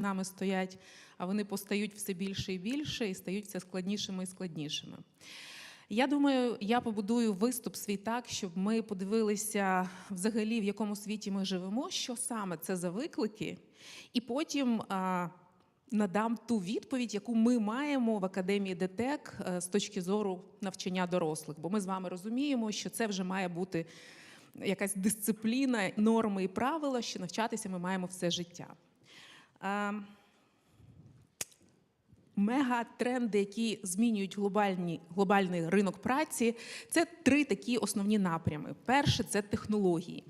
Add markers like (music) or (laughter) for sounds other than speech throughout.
нами стоять, а вони постають все більше і більше і стають все складнішими і складнішими. Я думаю, я побудую виступ свій так, щоб ми подивилися взагалі, в якому світі ми живемо, що саме це за виклики, і потім а, надам ту відповідь, яку ми маємо в академії ДТЕК е, з точки зору навчання дорослих. Бо ми з вами розуміємо, що це вже має бути якась дисципліна, норми і правила, що навчатися ми маємо все життя. Мегатренди, які змінюють глобальні, глобальний ринок праці, це три такі основні напрями. Перше це технології.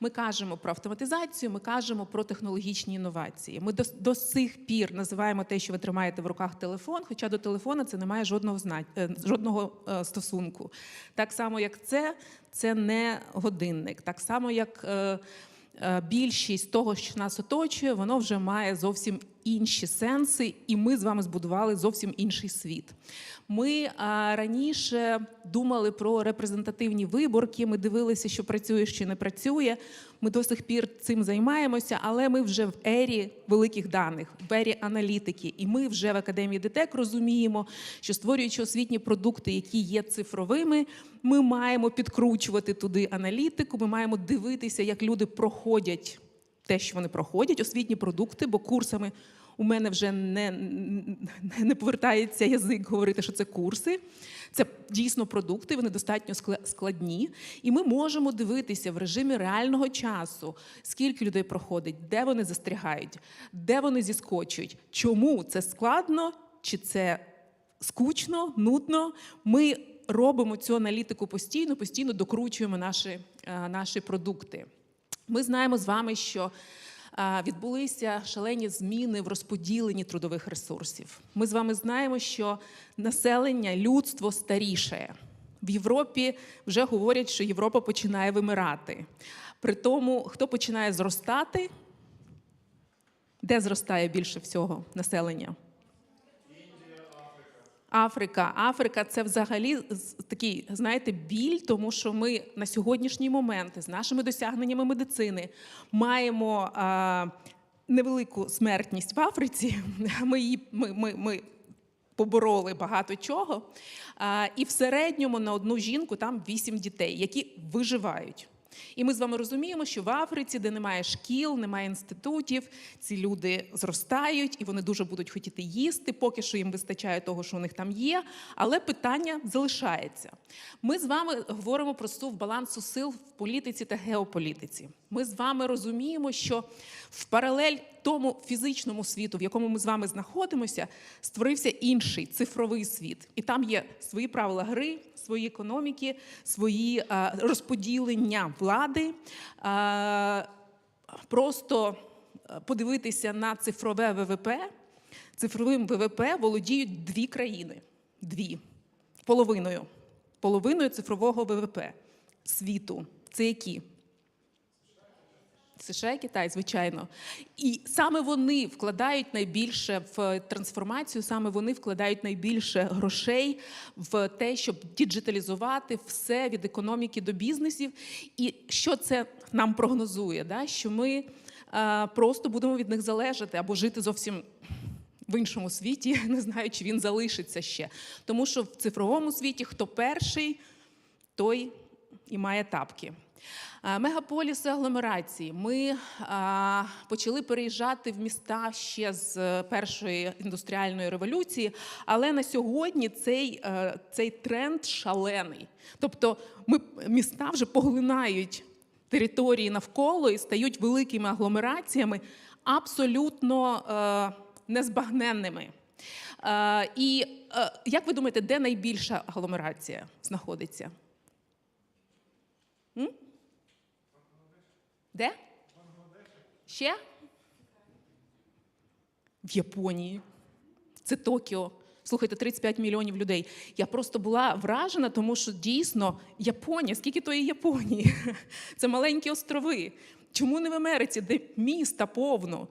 Ми кажемо про автоматизацію, ми кажемо про технологічні інновації. Ми до, до сих пір називаємо те, що ви тримаєте в руках телефон, хоча до телефона це не має жодного е, жодного е, стосунку. Так само, як це, це не годинник, так само, як. е, Більшість того, що нас оточує, воно вже має зовсім інші сенси, і ми з вами збудували зовсім інший світ. Ми а, раніше думали про репрезентативні виборки. Ми дивилися, що працює, що не працює. Ми до сих пір цим займаємося, але ми вже в ері великих даних, в ері аналітики. І ми вже в академії ДТЕК розуміємо, що створюючи освітні продукти, які є цифровими, ми маємо підкручувати туди аналітику. Ми маємо дивитися, як люди проходять те, що вони проходять, освітні продукти, бо курсами у мене вже не, не повертається язик говорити, що це курси. Це дійсно продукти, вони достатньо складні. І ми можемо дивитися в режимі реального часу, скільки людей проходить, де вони застрягають, де вони зіскочують, чому це складно, чи це скучно, нудно. Ми робимо цю аналітику постійно, постійно докручуємо наші, е, наші продукти. Ми знаємо з вами, що відбулися шалені зміни в розподіленні трудових ресурсів. Ми з вами знаємо, що населення, людство старішає. В Європі вже говорять, що Європа починає вимирати. При тому, хто починає зростати, де зростає більше всього населення? Африка. Африка це взагалі такий, знаєте, біль, тому що ми на сьогоднішній момент з нашими досягненнями медицини маємо а, невелику смертність в Африці. (laughs) Ми її ми, ми, ми побороли багато чого. А, і в середньому на одну жінку там вісім дітей, які виживають. І ми з вами розуміємо, що в Африці, де немає шкіл, немає інститутів, ці люди зростають і вони дуже будуть хотіти їсти, поки що їм вистачає того, що у них там є. Але питання залишається. Ми з вами говоримо про сув балансу сил в політиці та геополітиці. Ми з вами розуміємо, що в паралель тому фізичному світу, в якому ми з вами знаходимося, створився інший цифровий світ. І там є свої правила гри, свої економіки, свої е, розподілення влади. Е, просто е, подивитися на цифрове ВВП. Цифровим ВВП володіють дві країни. Дві. Половиною. Половиною цифрового ВВП світу. Це які? США і Китай, звичайно. І саме вони вкладають найбільше в трансформацію, саме вони вкладають найбільше грошей в те, щоб діджиталізувати все від економіки до бізнесів. І що це нам прогнозує? Да? Що ми е, просто будемо від них залежати або жити зовсім. В іншому світі (laughs) не знаю, чи він залишиться ще. Тому що в цифровому світі хто перший, той і має тапки. А, Мегаполіси агломерації. Ми почали переїжджати в міста ще з е, першої індустріальної революції, але на сьогодні цей, е, цей тренд шалений. Тобто ми, міста вже поглинають території навколо і стають великими агломераціями, абсолютно е, незбагненними. Е, і е, як ви думаєте, де найбільша агломерація знаходиться? М? Де? Ще? В Японії. Це Токіо. Слухайте, 35 мільйонів людей. Я просто була вражена, тому що дійсно Японія, скільки тої Японії? (laughs) Це маленькі острови. Чому не в Америці, де міста повно?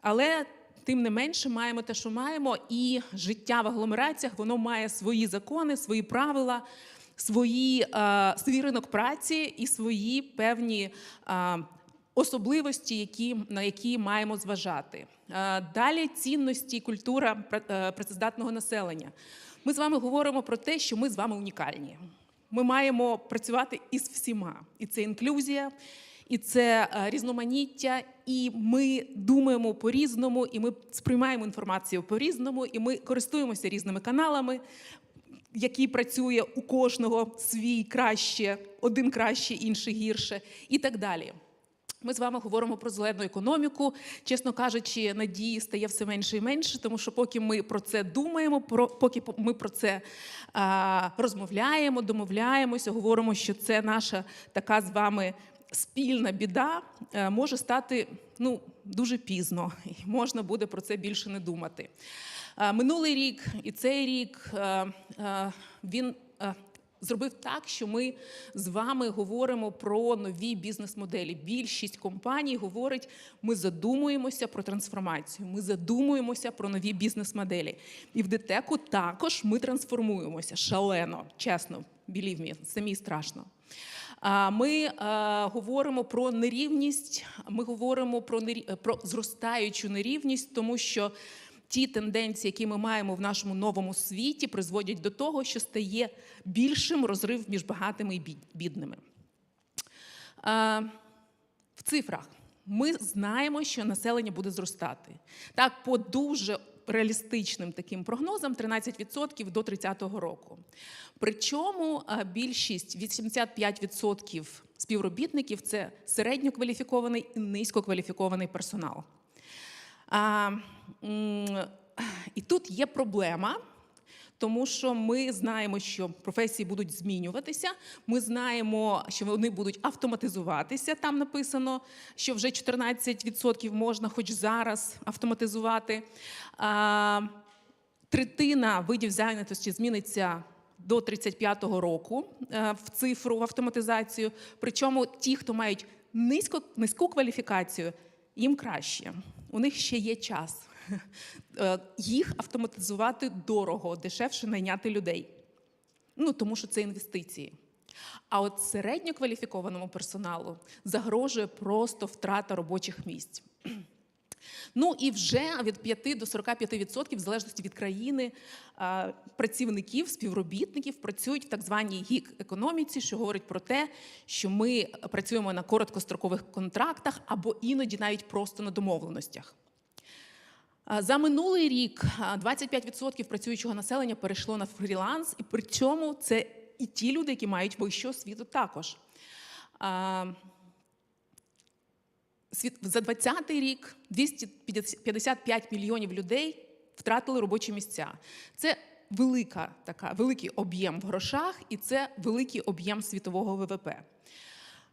Але тим не менше маємо те, що маємо, і життя в агломераціях воно має свої закони, свої правила, свої, е, свій ринок праці і свої певні е, особливості, які, на які маємо зважати. Е, Далі цінності, культура е, працездатного населення. Ми з вами говоримо про те, що ми з вами унікальні. Ми маємо працювати із всіма, і це інклюзія, і це е, різноманіття, і ми думаємо по-різному, і ми сприймаємо інформацію по-різному, і ми користуємося різними каналами, який працює у кожного свій краще, один краще, інший гірше, і так далі. Ми з вами говоримо про зелену економіку. Чесно кажучи, надії стає все менше і менше, тому що поки ми про це думаємо, про поки по- ми про це а, розмовляємо, домовляємося, говоримо, що це наша така з вами спільна біда, е, може стати ну дуже пізно, і можна буде про це більше не думати. Е, Минулий рік і цей рік е, е, він е, зробив так, що ми з вами говоримо про нові бізнес-моделі. Більшість компаній говорить, ми задумуємося про трансформацію, ми задумуємося про нові бізнес-моделі. І в ДТЕКу також ми трансформуємося шалено, чесно, believe me, самі страшно. Ми е, говоримо про нерівність. Ми говоримо про нері- про зростаючу нерівність, тому що ті тенденції, які ми маємо в нашому новому світі, призводять до того, що стає більшим розрив між багатими і бідними. В цифрах ми знаємо, що населення буде зростати. Так, по дуже реалістичним таким прогнозам 13% до 30-го року. Причому більшість 85% співробітників це середньокваліфікований і низькокваліфікований персонал. А, і тут є проблема, тому що ми знаємо, що професії будуть змінюватися. Ми знаємо, що вони будуть автоматизуватися. Там написано, що вже 14% можна, хоч зараз, автоматизувати. Третина видів зайнятості зміниться до 35-го року е, в цифру в автоматизацію. Причому ті, хто мають низько, низьку кваліфікацію, їм краще. У них ще є час. (laughs) Е, Їх автоматизувати дорого, дешевше найняти людей. Ну, тому що це інвестиції. А от середньокваліфікованому персоналу загрожує просто втрата робочих місць. (clears throat) Ну і вже від 5 до 45%, в залежності від країни, працівників, співробітників працюють в так званій гік-економіці, що говорить про те, що ми працюємо на короткострокових контрактах або іноді навіть просто на домовленостях. За минулий рік а, 25% працюючого населення перейшло на фріланс, і при цьому це і ті люди, які мають вищу освіту також. За 2020 рік 255 мільйонів людей втратили робочі місця. Це велика така, великий об'єм в грошах, і це великий об'єм світового ВВП.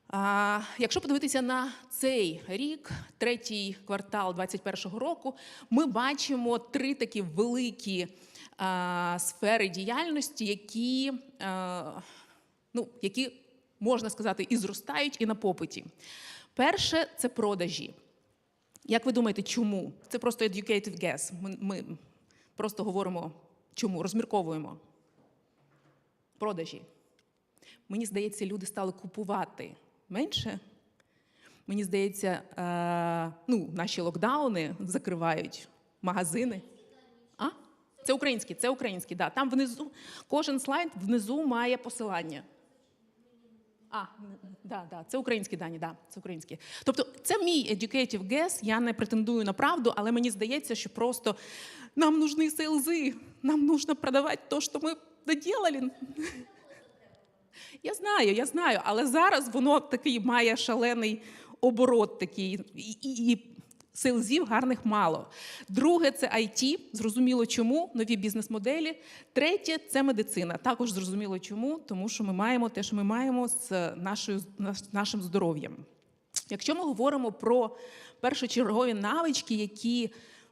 А, якщо подивитися на цей рік, третій квартал 2021 року, ми бачимо три такі великі а, сфери діяльності, які, а, ну, які можна сказати і зростають, і на попиті. Перше це продажі. Як ви думаєте, чому? Це просто educative guess. Ми, ми просто говоримо, чому, розмірковуємо. Продажі. Мені здається, люди стали купувати менше. Мені здається, е, ну, наші локдауни закривають магазини. А? Це українські, це українські, да. Там внизу кожен слайд внизу має посилання. А, да, да, це українські дані, да, це українські. Тобто, це мій educative guess, я не претендую на правду, але мені здається, що просто нам нужны сейлзи, нам нужно продавати те, що ми доделали. Я знаю, я знаю, але зараз воно такий має шалений оборот такий, і, і, і сейлзів гарних мало. Друге це IT, зрозуміло чому, нові бізнес-моделі. Третє це медицина. Також зрозуміло чому, тому що ми маємо те, що ми маємо з нашою, наш- нашим здоров'ям. Якщо ми говоримо про першочергові навички, які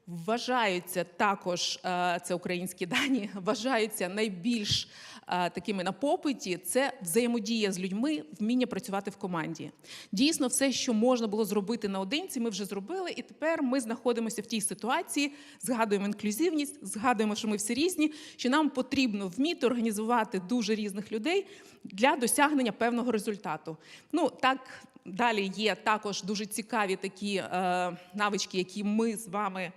вважаються також, е, це українські дані, (laughs) вважаються найбільш е, такими на попиті, це взаємодія з людьми, вміння працювати в команді. Дійсно, все, що можна було зробити наодинці, ми вже зробили, і тепер ми знаходимося в тій ситуації, згадуємо інклюзивність, згадуємо, що ми всі різні, що нам потрібно вміти організувати дуже різних людей для досягнення певного результату. Ну так далі є також дуже цікаві такі е, навички, які ми з вами е,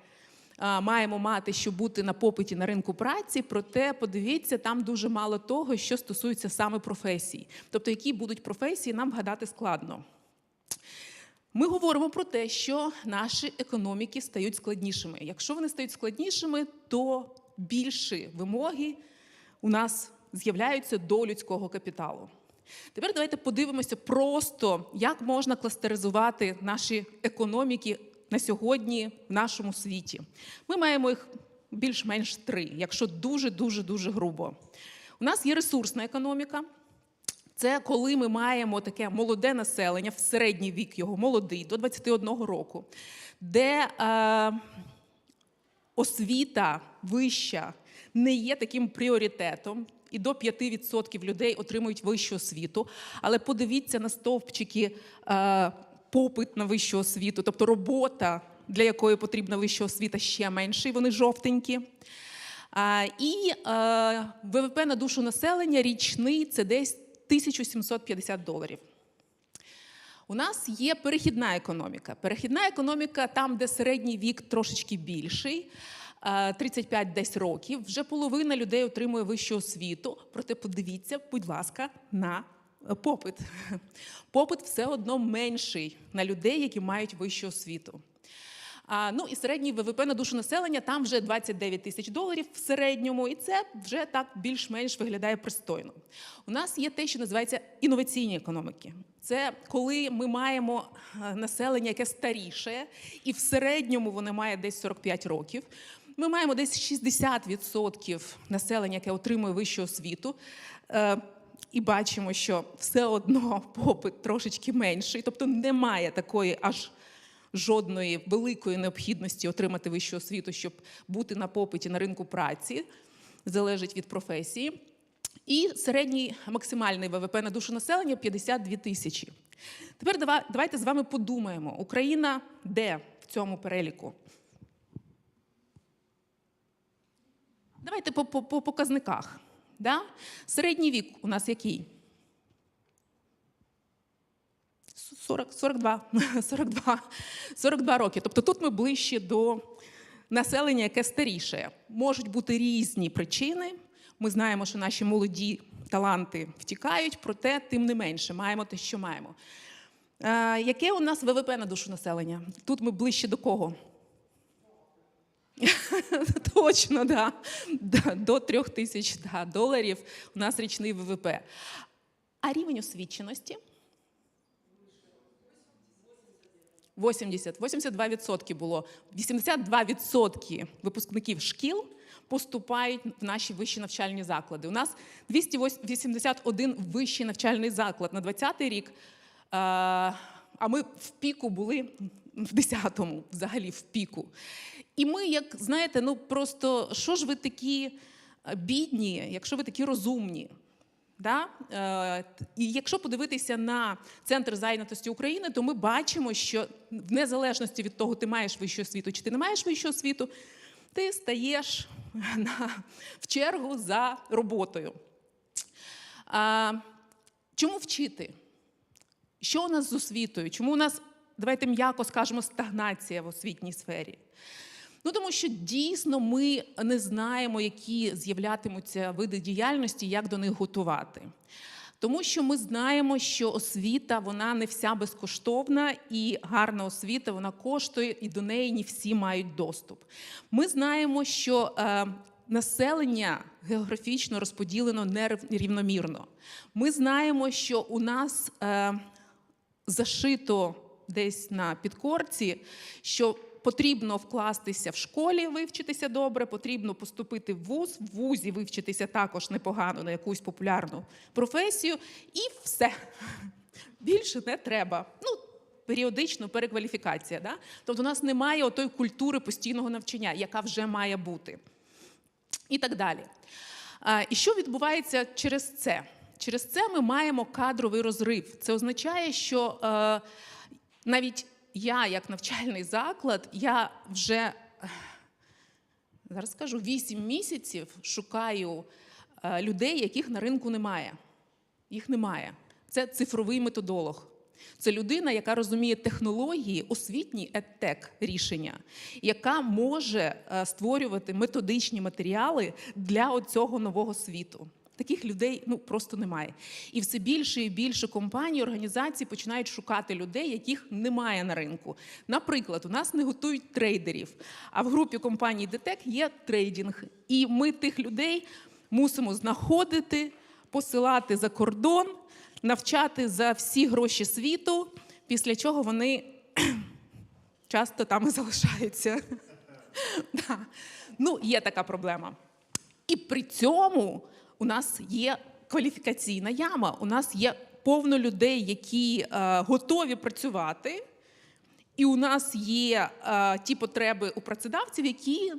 маємо мати, щоб бути на попиті на ринку праці. Проте подивіться, там дуже мало того, що стосується саме професій. Тобто, які будуть професії, нам вгадати складно. Ми говоримо про те, що наші економіки стають складнішими. Якщо вони стають складнішими, то більші вимоги у нас з'являються до людського капіталу. Тепер давайте подивимося просто, як можна кластеризувати наші економіки на сьогодні в нашому світі. Ми маємо їх більш-менш три, якщо дуже дуже дуже грубо. У нас є ресурсна економіка. Це коли ми маємо таке молоде населення, в середній вік його молодий, до 21 року, де е, освіта вища не є таким пріоритетом, і до 5% людей отримують вищу освіту. Але подивіться на стовпчики е, попит на вищу освіту, тобто робота, для якої потрібна вища освіта, ще менше, і вони жовтенькі. І е, ВВП на душу населення річний це десь 1750 доларів. У нас є перехідна економіка. Перехідна економіка там, де середній вік трошечки більший, е, 35 десь років. Вже половина людей отримує вищу освіту. Проте подивіться, будь ласка, на попит. (laughs) Попит все одно менший на людей, які мають вищу освіту. А, ну і середній ВВП на душу населення там вже 29 тисяч доларів в середньому, і це вже так більш-менш виглядає пристойно. У нас є те, що називається інноваційні економіки. Це коли ми маємо е, населення, яке старіше, і в середньому воно має десь 45 років. Ми маємо десь 60% населення, яке отримує вищу освіту. І бачимо, що все одно (laughs) попит трошечки менший, тобто немає такої аж жодної великої необхідності отримати вищу освіту, щоб бути на попиті на ринку праці, залежить від професії. І середній максимальний ВВП на душу населення 52 тисячі. Тепер давайте з вами подумаємо: Україна де в цьому переліку? Давайте по показниках. Да? Середній вік у нас який? 40, 42, 42, 42 роки. Тобто тут ми ближче до населення, яке старіше. Можуть бути різні причини. Ми знаємо, що наші молоді таланти втікають, проте тим не менше маємо те, що маємо. Е, яке у нас ВВП на душу населення? Тут ми ближче до кого? (laughs) Точно, да. До трьох тисяч да, доларів у нас річний ВВП. А рівень освіченості? 80, 82% було. 82% випускників шкіл поступають в наші вищі навчальні заклади. У нас 281 вищий навчальний заклад на 20-й рік. А ми в піку були в 10-му, взагалі в піку. І ми, як знаєте, ну просто що ж ви такі е, бідні, якщо ви такі розумні? Да? Е, І якщо подивитися на центр зайнятості України, то ми бачимо, що в незалежності від того, ти маєш вищу освіту чи ти не маєш вищу освіту, ти стаєш на, в чергу за роботою. А, чому вчити? Що у нас з освітою? Чому у нас, давайте м'яко скажемо, стагнація в освітній сфері? Ну, тому що дійсно ми не знаємо, які з'являтимуться види діяльності, як до них готувати. Тому що ми знаємо, що освіта вона не вся безкоштовна, і гарна освіта вона коштує, і до неї не всі мають доступ. Ми знаємо, що е, населення географічно розподілено нерівномірно. Ми знаємо, що у нас е, зашито десь на підкорці, що потрібно вкластися в школі, вивчитися добре, потрібно поступити в вуз, в вузі вивчитися також непогано на якусь популярну професію, і все. Більше не треба. Ну, періодично перекваліфікація. Да? Тобто у нас немає отої культури постійного навчання, яка вже має бути. І так далі. І що відбувається через це? Через це ми маємо кадровий розрив. Це означає, що е, навіть я, як навчальний заклад, я вже зараз скажу 8 місяців шукаю е, людей, яких на ринку немає. Їх немає. Це цифровий методолог. Це людина, яка розуміє технології, освітні едтек рішення, яка може е, створювати методичні матеріали для цього нового світу. Таких людей ну просто немає. І все більше і більше компаній, організацій починають шукати людей, яких немає на ринку. Наприклад, у нас не готують трейдерів, а в групі компаній ДТЕК є трейдинг. І ми тих людей мусимо знаходити, посилати за кордон, навчати за всі гроші світу, після чого вони (clears throat) часто там і залишаються. (laughs) Ну, є така проблема. І при цьому у нас є кваліфікаційна яма. У нас є повно людей, які е, готові працювати. І у нас є е, ті потреби у працедавців, які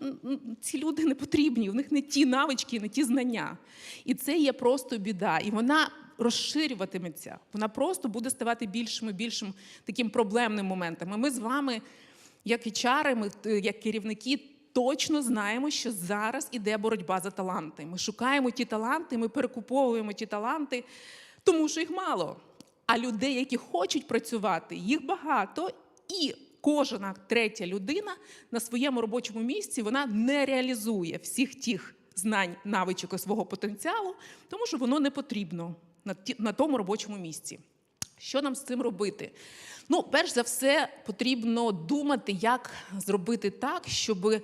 ці люди не потрібні, у них не ті навички, не ті знання. І це є просто біда. І вона розширюватиметься. Вона просто буде ставати більшим і більшим таким проблемним моментом. І Ми з вами, як HR, ми, е, як керівники, точно знаємо, що зараз іде боротьба за таланти. Ми шукаємо ті таланти, ми перекуповуємо ті таланти, тому що їх мало. А людей, які хочуть працювати, їх багато, і кожна третя людина на своєму робочому місці вона не реалізує всіх тих знань, навичок і свого потенціалу, тому що воно не потрібно на, тому робочому місці. Що нам з цим робити? Ну, перш за все, потрібно думати, як зробити так, щоб е,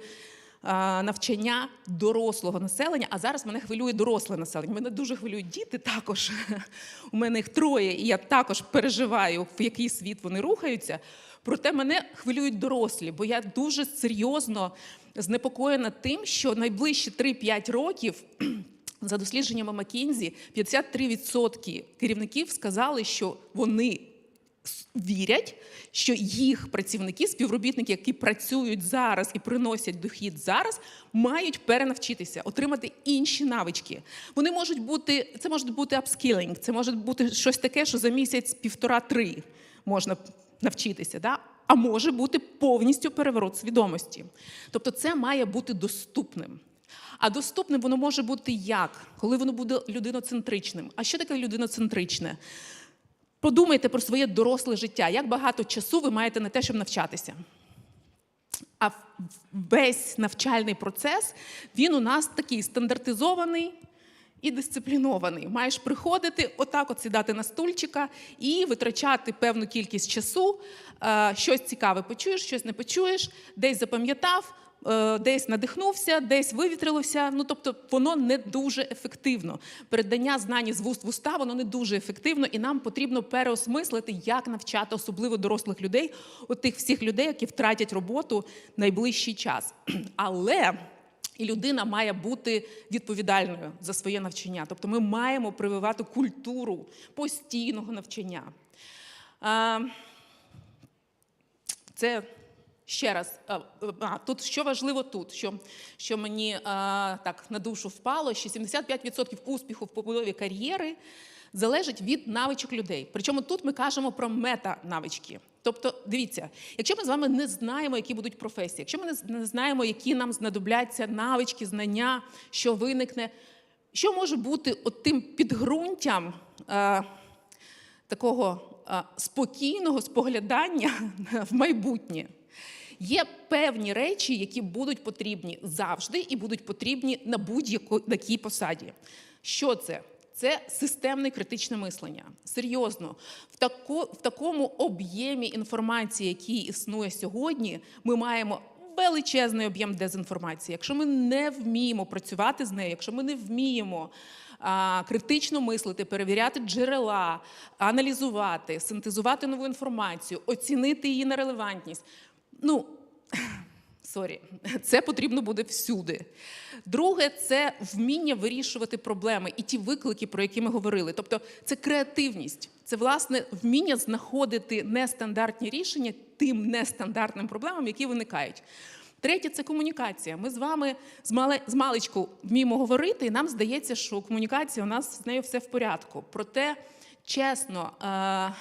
навчання дорослого населення, а зараз мене хвилює доросле населення. Мене дуже хвилюють діти також. (laughs) У мене їх троє, і я також переживаю, в який світ вони рухаються. Проте мене хвилюють дорослі, бо я дуже серйозно знепокоєна тим, що найближчі 3-5 років. За дослідженнями Маккінзі, 53% керівників сказали, що вони вірять, що їх працівники, співробітники, які працюють зараз і приносять дохід зараз, мають перенавчитися, отримати інші навички. Вони можуть бути, це може бути апскілінг, це може бути щось таке, що за місяць півтора-три можна навчитися. Да? А може бути повністю переворот свідомості. Тобто, це має бути доступним. А доступним воно може бути як? Коли воно буде людиноцентричним. А що таке людиноцентричне? Подумайте про своє доросле життя. Як багато часу ви маєте на те, щоб навчатися? А весь навчальний процес він у нас такий стандартизований і дисциплінований. Маєш приходити, отак от сідати на стульчика і витрачати певну кількість часу. Е, Щось цікаве почуєш, щось не почуєш, десь запам'ятав, десь надихнувся, десь вивітрилося. Ну тобто воно не дуже ефективно. Передання знань з вуст в уста воно не дуже ефективно, і нам потрібно переосмислити, як навчати особливо дорослих людей, от тих всіх людей, які втратять роботу найближчий час. (clears throat) Але і людина має бути відповідальною за своє навчання. Тобто ми маємо прививати культуру постійного навчання. Це ще раз. а, А, тут що важливо тут, що, що мені а, так на душу впало, що 75% успіху в побудові кар'єри залежить від навичок людей. Причому тут ми кажемо про мета-навички. Тобто, дивіться, якщо ми з вами не знаємо, які будуть професії, якщо ми не знаємо, які нам знадобляться навички, знання, що виникне, що може бути от тим підґрунтям е, такого е, спокійного споглядання (laughs) в майбутнє? Є певні речі, які будуть потрібні завжди і будуть потрібні на будь-якій посаді. Що це? Це системне критичне мислення. Серйозно, в, тако, в такому об'ємі інформації, який існує сьогодні, ми маємо величезний об'єм дезінформації. Якщо ми не вміємо працювати з нею, якщо ми не вміємо а, критично мислити, перевіряти джерела, аналізувати, синтезувати нову інформацію, оцінити її на релевантність. Ну, сорі, це потрібно буде всюди. Друге, це вміння вирішувати проблеми і ті виклики, про які ми говорили. Тобто, це креативність, це власне вміння знаходити нестандартні рішення тим нестандартним проблемам, які виникають. Третє це комунікація. Ми з вами з маличку вміємо говорити, і нам здається, що комунікація у нас з нею все в порядку. Проте чесно, е,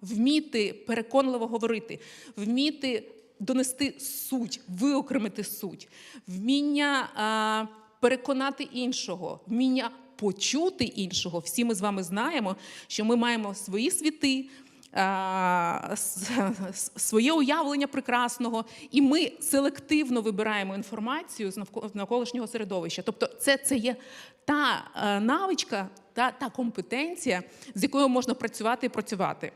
вміти переконливо говорити, вміти донести суть, виокремити суть, вміння переконати іншого, вміння почути іншого. Всі ми з вами знаємо, що ми маємо свої світи, своє уявлення прекрасного, і ми селективно вибираємо інформацію з навко- навколишнього середовища. Тобто, це, це є та е, навичка, та, та компетенція, з якою можна працювати і працювати.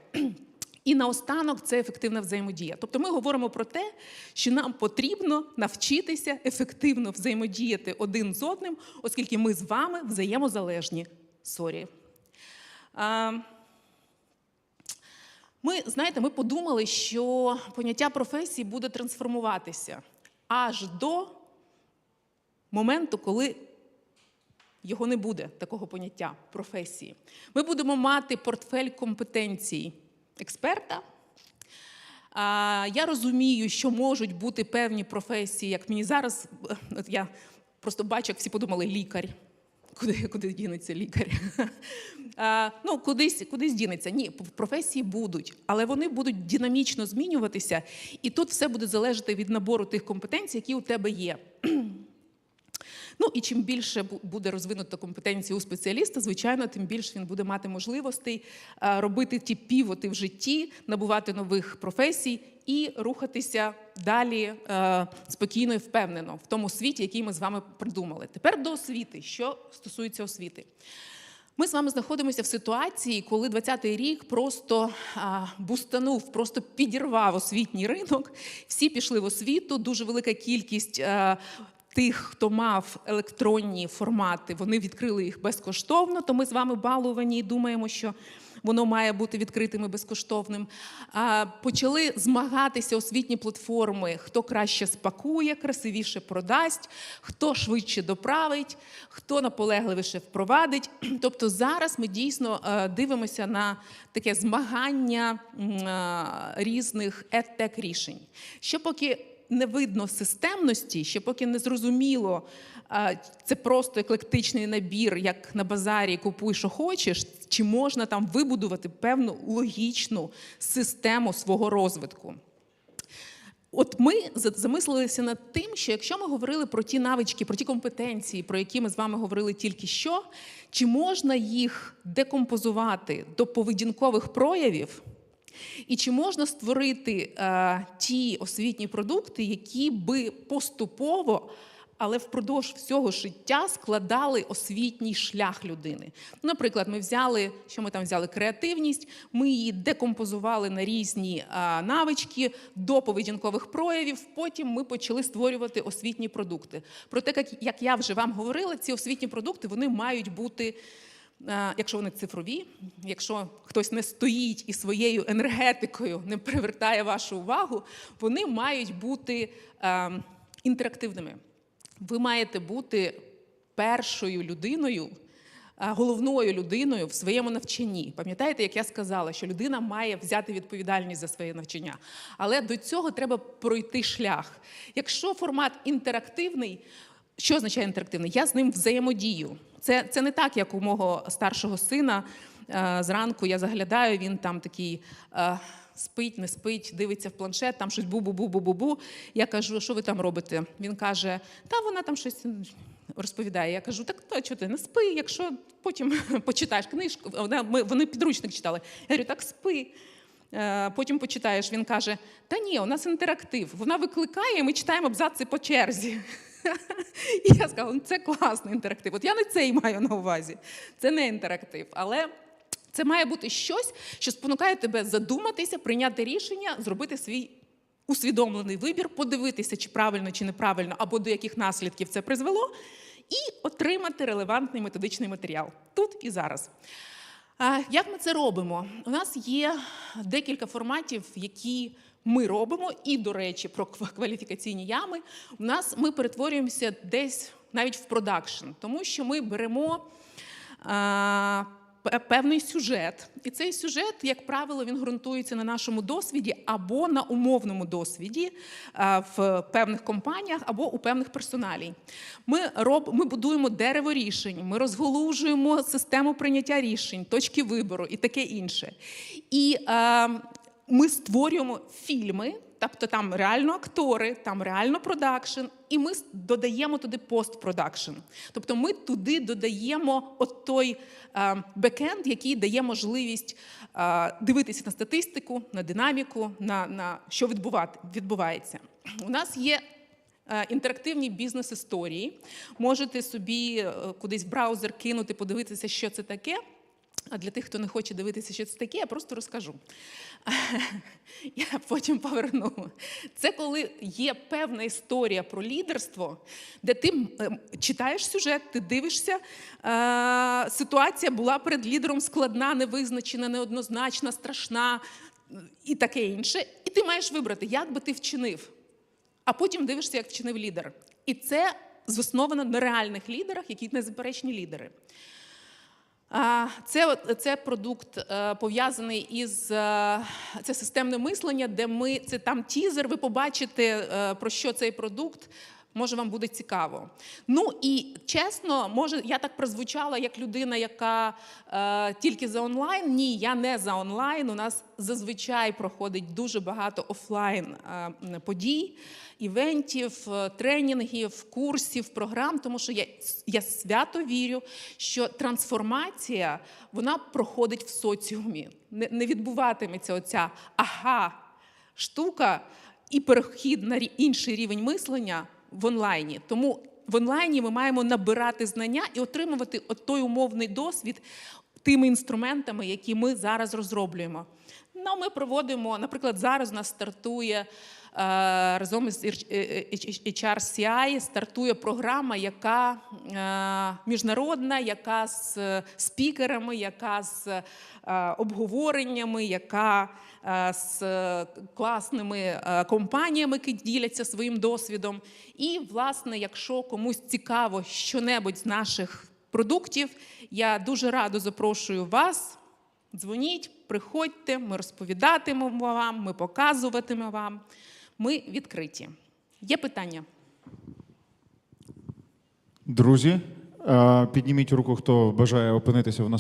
І наостанок це ефективна взаємодія. Тобто ми говоримо про те, що нам потрібно навчитися ефективно взаємодіяти один з одним, оскільки ми з вами взаємозалежні. Сорі. Ми, знаєте, ми подумали, що поняття професії буде трансформуватися аж до моменту, коли його не буде, такого поняття професії. Ми будемо мати портфель компетенцій експерта. Я розумію, що можуть бути певні професії, як мені зараз, е, от я просто бачу, як всі подумали, лікар. Куди, куди дінеться лікар? А, ну, кудись, кудись дінеться. Ні, професії будуть, але вони будуть динамічно змінюватися, і тут все буде залежати від набору тих компетенцій, які у тебе є. Ну і чим більше буде розвинута компетенція у спеціаліста, звичайно, тим більше він буде мати можливостей е, робити ті півоти в житті, набувати нових професій і рухатися далі е, спокійно і впевнено в тому світі, який ми з вами придумали. Тепер до освіти. Що стосується освіти. Ми з вами знаходимося в ситуації, коли 20-й рік просто а, бустанув, просто підірвав освітній ринок. Всі пішли в освіту. Дуже велика кількість а, тих, хто мав електронні формати, вони відкрили їх безкоштовно. То ми з вами балувані і думаємо, що воно має бути відкритим і безкоштовним. Почали змагатися освітні платформи, хто краще спакує, красивіше продасть, хто швидше доправить, хто наполегливіше впровадить. (clears throat) Тобто зараз ми дійсно е, дивимося на таке змагання е, різних едтек рішень. Що поки не видно системності, ще поки не зрозуміло, це просто еклектичний набір, як на базарі купуй, що хочеш, чи можна там вибудувати певну логічну систему свого розвитку. От ми замислилися над тим, що якщо ми говорили про ті навички, про ті компетенції, про які ми з вами говорили тільки що, чи можна їх декомпозувати до поведінкових проявів, і чи можна створити е, ті освітні продукти, які би поступово, але впродовж всього життя складали освітній шлях людини? Наприклад, ми взяли, що ми там взяли креативність, ми її декомпозували на різні е, навички до поведінкових проявів. Потім ми почали створювати освітні продукти. Проте, як, як я вже вам говорила, ці освітні продукти вони мають бути. Е, Якщо вони цифрові, якщо хтось не стоїть і своєю енергетикою не привертає вашу увагу, вони мають бути е, інтерактивними. Ви маєте бути першою людиною, е, головною людиною в своєму навчанні. Пам'ятаєте, як я сказала, що людина має взяти відповідальність за своє навчання. Але до цього треба пройти шлях. Якщо формат інтерактивний, що означає інтерактивний? Я з ним взаємодію. Це, це не так, як у мого старшого сина. Е, Зранку я заглядаю, він там такий е, спить, не спить, дивиться в планшет, там щось бу-бу-бу-бу-бу-бу. Я кажу, що ви там робите? Він каже, та вона там щось розповідає. Я кажу, так то чого ти не спи, якщо потім (laughs) почитаєш книжку. Вона- ми- Вони підручник читали. Я говорю, так спи. Е, Потім почитаєш. Він каже: Та ні, у нас інтерактив. Вона викликає, і ми читаємо абзаци по черзі. І я сказала, ну це класний інтерактив. От я не цей маю на увазі. Це не інтерактив. Але це має бути щось, що спонукає тебе задуматися, прийняти рішення, зробити свій усвідомлений вибір, подивитися, чи правильно, чи неправильно, або до яких наслідків це призвело, і отримати релевантний методичний матеріал тут і зараз. Як ми це робимо? У нас є декілька форматів, які ми робимо, і, до речі, про кваліфікаційні ями. У нас ми перетворюємося десь навіть в продакшн, тому що ми беремо а, певний сюжет, і цей сюжет, як правило, він ґрунтується на нашому досвіді або на умовному досвіді в певних компаніях або у певних персоналій. Ми, роб, ми будуємо дерево рішень, ми розголужуємо систему прийняття рішень, точки вибору і таке інше. І е, ми створюємо фільми Тобто там реально актори, там реально продакшн, і ми додаємо туди постпродакшн. Тобто ми туди додаємо от той е, бекенд, який дає можливість е, дивитися на статистику, на динаміку, на, на що відбувати, відбувається. У нас є е, інтерактивні бізнес-історії. Можете собі е, кудись в браузер кинути, подивитися, що це таке. А для тих, хто не хоче дивитися, що це таке, я просто розкажу. (laughs) Я потім поверну. Це коли є певна історія про лідерство, де ти читаєш сюжет, ти дивишся. Е, ситуація була перед лідером складна, невизначена, неоднозначна, страшна і таке інше. І ти маєш вибрати, як би ти вчинив. А потім дивишся, як вчинив лідер. І це засновано на реальних лідерах, які незаперечні лідери. Це, це продукт е, пов'язаний із е, це системне мислення, де ми це там тізер. Ви побачите е, про що цей продукт. Може, вам буде цікаво. Ну і чесно, може, я так прозвучала як людина, яка е, тільки за онлайн. Ні, я не за онлайн. У нас зазвичай проходить дуже багато офлайн е, подій, івентів, е, тренінгів, курсів, програм, тому що я, я свято вірю, що трансформація вона проходить в соціумі. Не, не відбуватиметься оця ага штука і перехід на інший рівень мислення в онлайні. Тому в онлайні ми маємо набирати знання і отримувати от той умовний досвід тими інструментами, які ми зараз розроблюємо. Ну, ми проводимо, наприклад, зараз у нас стартує е, разом із HRCI стартує програма, яка е, міжнародна, яка з е, спікерами, яка з е, обговореннями, яка е, з е, класними е, компаніями, які діляться своїм досвідом. І, власне, якщо комусь цікаво щонебудь з наших продуктів, я дуже радо запрошую вас. Дзвоніть, приходьте, ми розповідатимемо вам, ми показуватимемо вам. Ми відкриті. Є питання? Друзі, е, підніміть руку, хто бажає опинитися в нас.